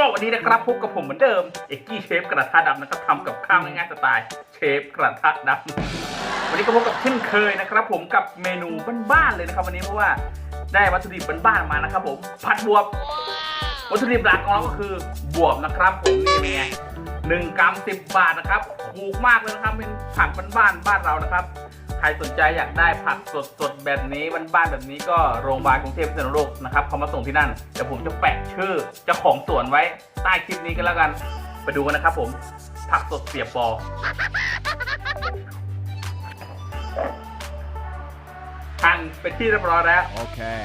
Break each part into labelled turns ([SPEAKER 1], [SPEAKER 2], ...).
[SPEAKER 1] ก็วันนี้นะครับพบกับผมเหมือนเดิม เอกกี้เชฟกระทะดำนะครับทำกับข้าวง่ายๆสไตล์เชฟกระทะดำวันนี้ก็พบกับเช่นเคยนะครับ ผมกับเมนูบ้านๆเลยนะครับ วันนี้เพราะว่าได้วัตถุดิบบ้านๆมานะครับ ผมผัดบวบ วัตถุดิบหลักของเราก็คือบวบนะครับ ผมนี่เป็นไง หนึ่งกรัมสิบบาทนะครับถูกมากเลยนะครับเป็นผักบ้านๆบ้านเรานะครับ ใครสนใจอยากได้ผักสดๆแบบนี้บ้านๆแบบนี้ก็โรงพยาบาลกรุงเทพพิษณุโลกนะครับเขามาส่งที่นั่นเดี๋ยวผมจะแปะชื่อเจ้าของสวนไว้ใต้คลิปนี้กันแล้วกันไปดูกันนะครับ ผมผักสดเสียบปอหั่นเป็นที่เรียบร้อยแล้ว
[SPEAKER 2] Okay.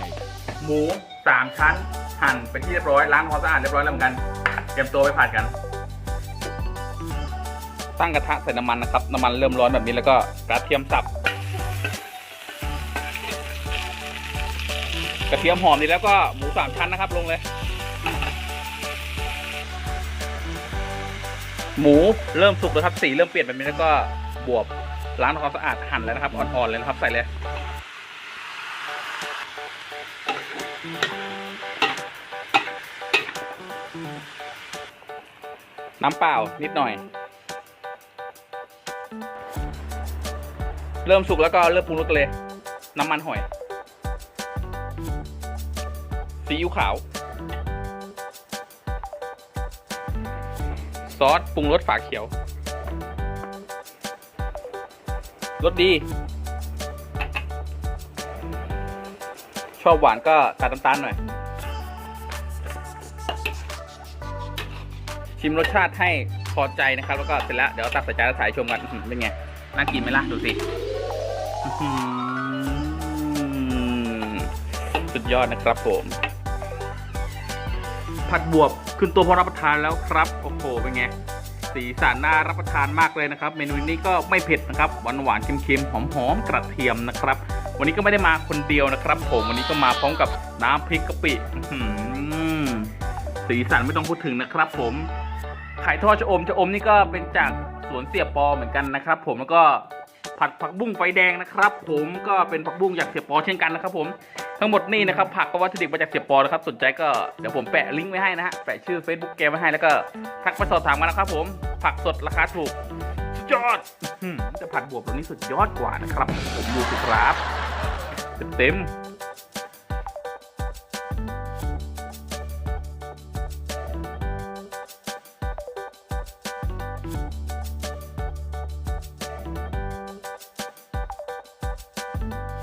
[SPEAKER 1] หมูสามชั้น หั่นเป็นที่เรียบร้อยล้างความสะอาดเรียบร้อยแล้วเหมือนกัน เตรียมตัวไปผัดกัน ตั้งกระทะใส่น้ำมันนะครับ น้ำมันเริ่มร้อนแบบนี้แล้วก็กระเทียมสับ กระเทียมหอมนี่แล้วก็หมูสามชั้นนะครับลงเลย หมูเริ่มสุกแล้วครับสีเริ่มเปลี่ยนแบบนี้แล้วก็บวบล้างทำความสะอาดหั่นแล้วนะครับอ่อนๆเลยนะครับใส่เลยน้ำเปล่านิดหน่อย เริ่มสุกแล้วก็เริ่มปรุงรสกันเลย น้ำมันหอย ซีอิ๊วขาว ซอสปรุงรสฝาเขียว รสดี ชอบหวานก็ตัดน้ำตาลหน่อย ชิมรสชาติให้พอใจนะครับ แล้วก็เสร็จแล้ว เดี๋ยวตักใส่จานแล้วถ่ายชมกันเป็นไง น่ากินไหมล่ะ ดูสิ สุดยอดนะครับผม ผัดบวบขึ้นตัวพอรับประทานแล้วครับ โอ้โห เป็นไง สีสันน่ารับประทานมากเลยนะครับ เมนูนี้ก็ไม่เผ็ดนะครับ หวานหวานๆเค็มๆ หอมๆ กระเทียมนะครับ วันนี้ก็ไม่ได้มาคนเดียวนะครับ ผม วันนี้ก็มาพร้อมกับน้ำพริกกะปิสีสันไม่ต้องพูดถึงนะครับ ผม ไข่ทอดชะอมชะอมนี่ก็เป็นจากสวนเสียปอเหมือนกันนะครับ ผมแล้วก็ ผัดผักบุ้งไฟแดงนะครับ ผมก็เป็นผักบุ้งจากเสียปอเช่นกันนะครับ ผมทั้งหมดนี่นะครับผักก็วัตถุดิบมาจากเสียปอนะครับสนใจก็เดี๋ยวผมแปะลิงก์ไว้ให้นะฮะแปะชื่อ Facebook แกไว้ให้แล้วก็ทักไปสอบถามกันนะครับ ผมผักสดราคาถูกยอดจะผัดบวบตัวนี้สุดยอดกว่านะครับผมดูสิครับเต็ม